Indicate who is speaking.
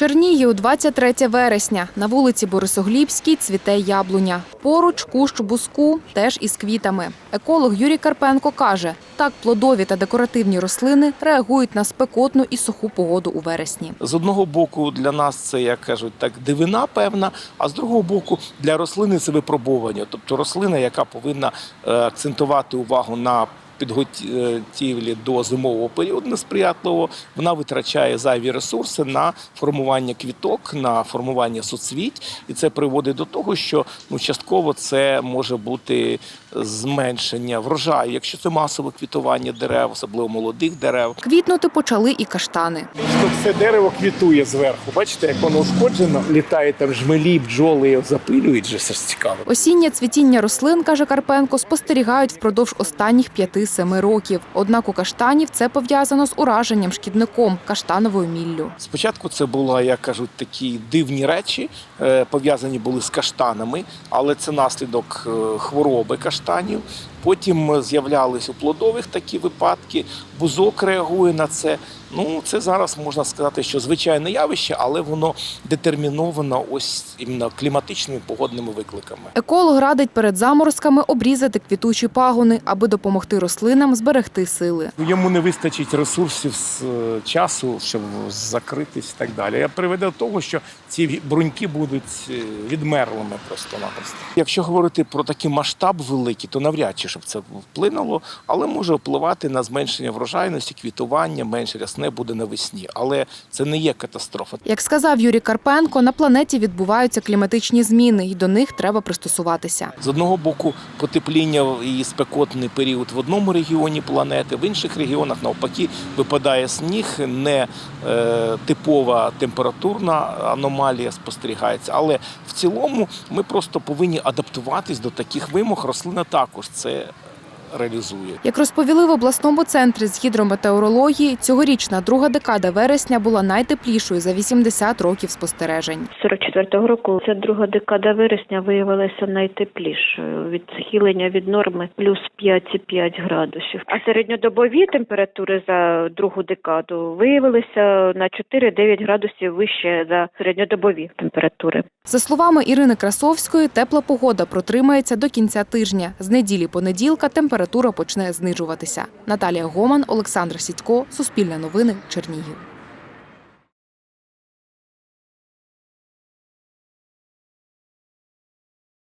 Speaker 1: Чернігів, 23 вересня. На вулиці Борисоглібській цвіте яблуня. Поруч кущ буску, теж із квітами. Еколог Юрій Карпенко каже, так плодові та декоративні рослини реагують на спекотну і суху погоду у вересні.
Speaker 2: З одного боку, для нас це, як кажуть, так дивина певна, а з другого боку, для рослини це випробування. Тобто рослина, яка повинна е, акцентувати увагу на підготівлі до зимового періоду несприятливого, вона витрачає зайві ресурси на формування квіток, на формування соцвіть, і це приводить до того, що ну частково це може бути зменшення врожаю, якщо це масове квітування дерев, особливо молодих дерев.
Speaker 1: Квітнути почали і каштани.
Speaker 3: Тут все дерево квітує зверху. Бачите, як воно ушкоджено, літають там жмелі, бджоли запилюють, же це ж цікаво.
Speaker 1: Осіннє цвітіння рослин, каже Карпенко, спостерігають впродовж останніх 5-7 років. Однак у каштанів це пов'язано з ураженням шкідником каштановою міллю.
Speaker 2: Спочатку це були, як кажуть, такі дивні речі, е, пов'язані були з каштанами, але це наслідок е, хвороби каштанів. Потім з'являлись у плодових такі випадки. Бузок реагує на це. Ну, це зараз можна сказати, що звичайне явище, але воно детерміновано ось іменно кліматичними погодними викликами.
Speaker 1: Еколог радить перед заморозками обрізати квітучі пагони, аби допомогти рослинам зберегти сили.
Speaker 3: Йому не вистачить ресурсів з е, часу, щоб закритись і так далі. Я приведе до того, що ці бруньки будуть е, відмерлими просто-напросто.
Speaker 2: Якщо говорити про такий масштаб великий, то навряд чи щоб це вплинуло, але може впливати на зменшення врожайності, квітування, менше рясне буде навесні. Але це не є катастрофа.
Speaker 1: Як сказав Юрій Карпенко, на планеті відбуваються кліматичні зміни, і до них треба пристосуватися.
Speaker 2: З одного боку, потепління і спекотний період в одному регіоні планети, в інших регіонах навпаки випадає сніг, не е, типова температурна аномалія спостерігається. Але в цілому ми просто повинні адаптуватись до таких вимог. Рослина також це реалізує.
Speaker 1: Як розповіли в обласному центрі з гідрометеорології, цьогорічна друга декада вересня була найтеплішою за 80 років спостережень.
Speaker 4: 44-го року ця друга декада вересня виявилася найтеплішою від схилення від норми плюс 5,5 градусів. А середньодобові температури за другу декаду виявилися на 4-9 градусів вище за середньодобові температури.
Speaker 1: За словами Ірини Красовської, тепла погода протримається до кінця тижня. З неділі понеділка температура почне знижуватися. Наталія Гоман, Олександр Сідько, Суспільне новини, Чернігів.